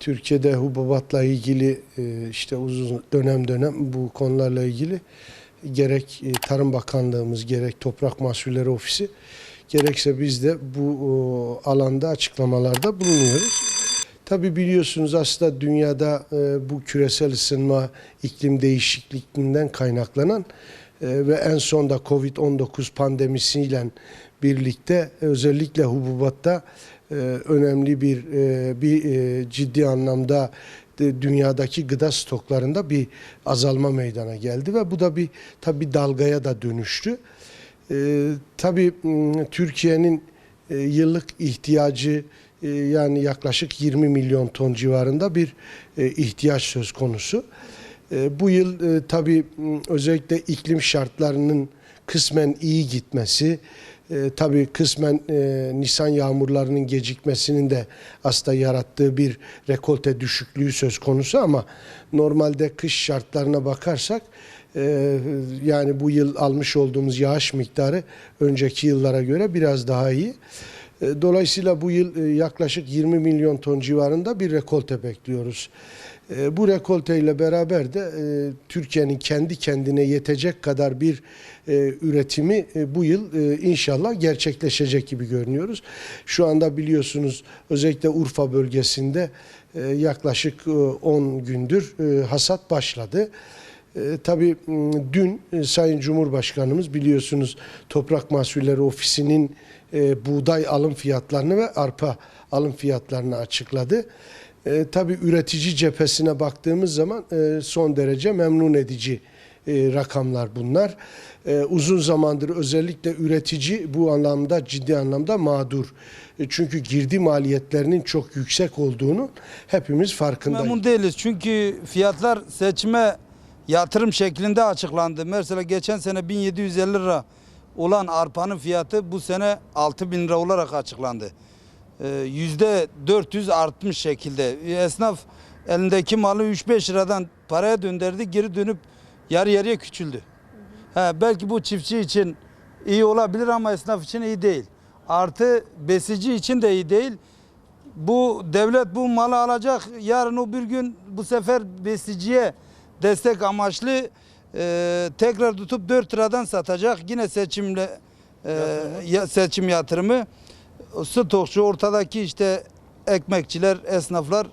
Türkiye'de hububatla ilgili e, işte uzun dönem dönem bu konularla ilgili gerek e, Tarım Bakanlığımız gerek Toprak Mahsulleri Ofisi gerekse biz de bu alanda açıklamalarda bulunuyoruz. Tabi biliyorsunuz aslında dünyada e, bu küresel ısınma, iklim değişikliğinden kaynaklanan ve en son da Covid-19 pandemisiyle birlikte özellikle hububatta e, önemli bir e, bir e, ciddi anlamda dünyadaki gıda stoklarında bir azalma meydana geldi ve bu da bir tabi dalgaya da dönüştü. Tabii m, Türkiye'nin yıllık ihtiyacı yani yaklaşık 20 milyon ton civarında bir ihtiyaç söz konusu. Bu yıl tabii m, özellikle iklim şartlarının kısmen iyi gitmesi, e, tabii kısmen e, Nisan yağmurlarının gecikmesinin de aslında yarattığı bir rekolte düşüklüğü söz konusu ama normalde kış şartlarına bakarsak e, yani bu yıl almış olduğumuz yağış miktarı önceki yıllara göre biraz daha iyi. E, Dolayısıyla bu yıl e, yaklaşık 20 milyon ton civarında bir rekolte bekliyoruz. E, Bu rekolte ile beraber de e, Türkiye'nin kendi kendine yetecek kadar bir e, üretimi e, bu yıl e, inşallah gerçekleşecek gibi görünüyoruz. Şu anda biliyorsunuz özellikle Urfa bölgesinde e, yaklaşık e, 10 gündür e, hasat başladı. E, tabii dün e, Sayın Cumhurbaşkanımız biliyorsunuz Toprak Mahsulleri Ofisi'nin e, buğday alım fiyatlarını ve arpa alım fiyatlarını açıkladı. E, tabii üretici cephesine baktığımız zaman e, son derece memnun edici e, rakamlar bunlar. E, uzun zamandır özellikle üretici bu anlamda ciddi anlamda mağdur. E, çünkü girdi maliyetlerinin çok yüksek olduğunu hepimiz farkındayız. Memnun değiliz çünkü fiyatlar seçime yatırım şeklinde açıklandı. Mesela geçen sene 1750 lira olan arpanın fiyatı bu sene 6000 lira olarak açıklandı. Ee, Yüzde 400 artmış şekilde. Esnaf elindeki malı 3-5 liradan paraya döndürdü geri dönüp yarı yarıya küçüldü. Ha, belki bu çiftçi için iyi olabilir ama esnaf için iyi değil. Artı besici için de iyi değil. Bu devlet bu malı alacak. Yarın o bir gün bu sefer besiciye destek amaçlı e, tekrar tutup 4 liradan satacak. Yine seçimle e, ya- seçim yatırımı. Stokçu ortadaki işte ekmekçiler, esnaflar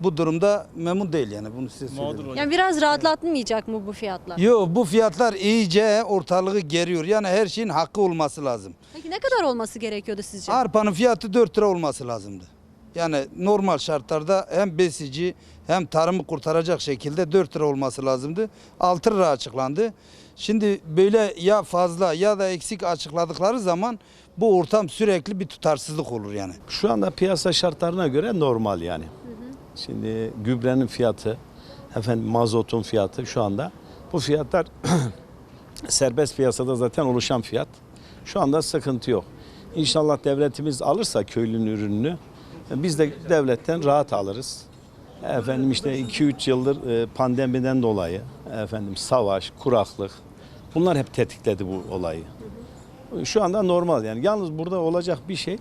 bu durumda memnun değil yani bunu size söyleyeyim. Yani biraz rahatlatmayacak mı bu fiyatlar? Yok bu fiyatlar iyice ortalığı geriyor. Yani her şeyin hakkı olması lazım. Peki ne kadar olması gerekiyordu sizce? Arpanın fiyatı 4 lira olması lazımdı. Yani normal şartlarda hem besici hem tarımı kurtaracak şekilde 4 lira olması lazımdı. 6 lira açıklandı. Şimdi böyle ya fazla ya da eksik açıkladıkları zaman bu ortam sürekli bir tutarsızlık olur yani. Şu anda piyasa şartlarına göre normal yani. Şimdi gübrenin fiyatı, efendim mazotun fiyatı şu anda bu fiyatlar serbest piyasada zaten oluşan fiyat. Şu anda sıkıntı yok. İnşallah devletimiz alırsa köylünün ürününü biz de devletten rahat alırız. Efendim işte 2-3 yıldır e, pandemiden dolayı efendim savaş, kuraklık bunlar hep tetikledi bu olayı. Şu anda normal yani. Yalnız burada olacak bir şey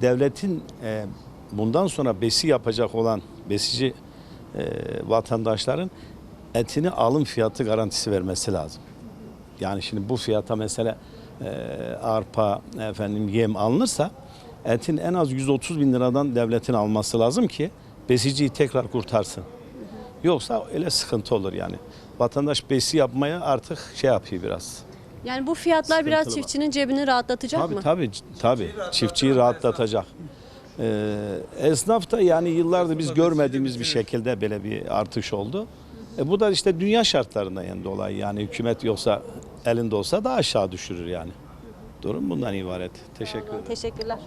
devletin e, bundan sonra besi yapacak olan besici e, vatandaşların etini alım fiyatı garantisi vermesi lazım. Yani şimdi bu fiyata mesela arpa efendim yem alınırsa etin en az 130 bin liradan devletin alması lazım ki besiciyi tekrar kurtarsın. Yoksa öyle sıkıntı olur yani. Vatandaş besi yapmaya artık şey yapıyor biraz. Yani bu fiyatlar biraz Sıkıntılı çiftçinin cebini rahatlatacak Tabii mı? tabii tabii. Çiftçiyi rahatlatacak. Ee, esnaf da yani yıllardır biz görmediğimiz bir şekilde böyle bir artış oldu. E, bu da işte dünya şartlarından yani dolayı yani hükümet yoksa elinde olsa daha aşağı düşürür yani. Durum bundan ibaret. Teşekkür ederim. Teşekkürler.